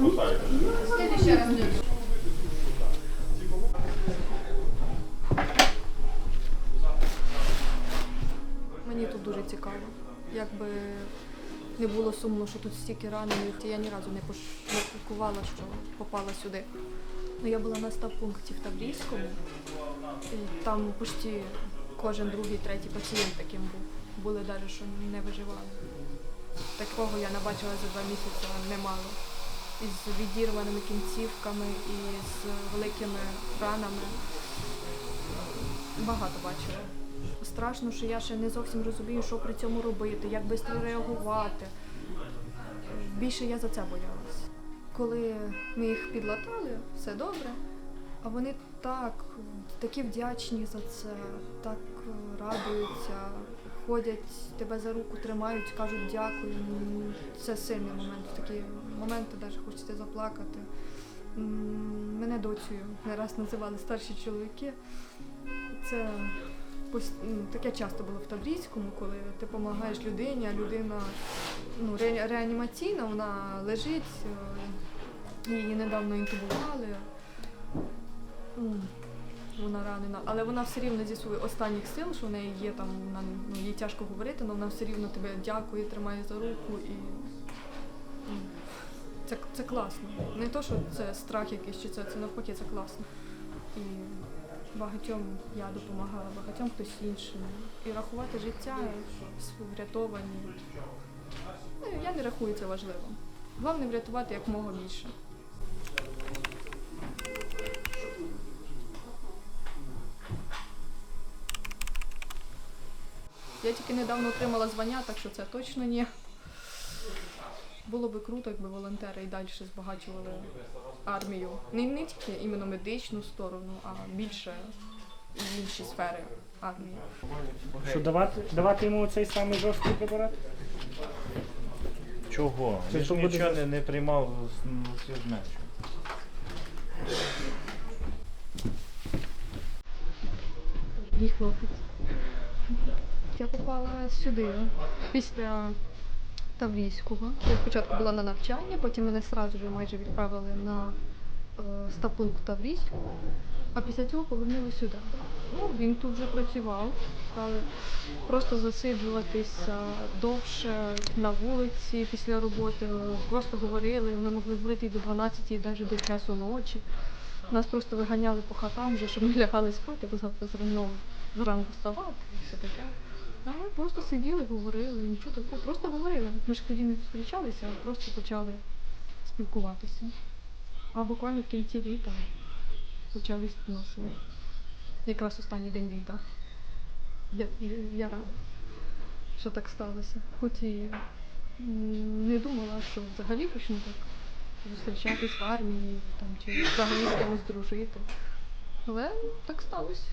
Мені тут дуже цікаво. Якби не було сумно, що тут стільки ранених, я ні разу не пошкувала, що попала сюди. Ну, Я була на став пункті в Таврійському, і там почти кожен другий, третій пацієнт таким був. Були навіть, що не виживали. Такого я набачила за два місяці немало. Із відірваними кінцівками і з великими ранами. Багато бачила. Страшно, що я ще не зовсім розумію, що при цьому робити, як швидко реагувати. Більше я за це боялась. Коли ми їх підлатали, все добре. А вони так, такі вдячні за це, так радуються, ходять, тебе за руку тримають, кажуть дякую. Це сильний момент. В такі моменти навіть хочеться заплакати. Мене доцею не раз називали старші чоловіки. Це ну, таке часто було в Таврійському, коли ти допомагаєш людині, а людина ну, ре- реанімаційна, вона лежить, е, її недавно інтубували. Вона ранена, але вона все рівно зі своїх останніх сил, що в неї є там, вона, ну, їй тяжко говорити, але вона все рівно тебе дякує, тримає за руку і м, це, це класно. Не то, що це страх якийсь, чи це, це навпаки, це класно. І багатьом я допомагала, багатьом хтось іншим. І рахувати життя врятовані. Ну, я не рахую це важливим. Головне врятувати якомога більше. Я тільки недавно отримала звання, так що це точно ні. Було би круто, якби волонтери і далі збагачували армію. Не, не тільки іменно медичну сторону, а більше і інші сфери армії. Що давати, давати йому цей самий жорсткий препарат? Чого? Це Він що буде нічого не, не приймав з ну. Мій хлопець. Я попала сюди після Таврійського. Я спочатку була на навчанні, потім мене одразу вже майже відправили на е, стапункт Таврійськ, а після цього повернули сюди. Ну, він тут вже працював, але просто засиджуватися довше на вулиці після роботи, просто говорили, ми могли говорити до 12, і навіть до часу ночі. Нас просто виганяли по хатам, вже, щоб ми лягали спати, бо завтра зранку вставати і все таке. А ми просто сиділи, говорили, нічого такого, просто говорили. Ми ж тоді не зустрічалися, а просто почали спілкуватися. А буквально в кінці літа почали відносини. Якраз останній день літа. Я, я, я рада, що так сталося. Хоч і не думала, що взагалі почну так зустрічатись в армії там, чи взагалі з кимось дружити. Але так сталося.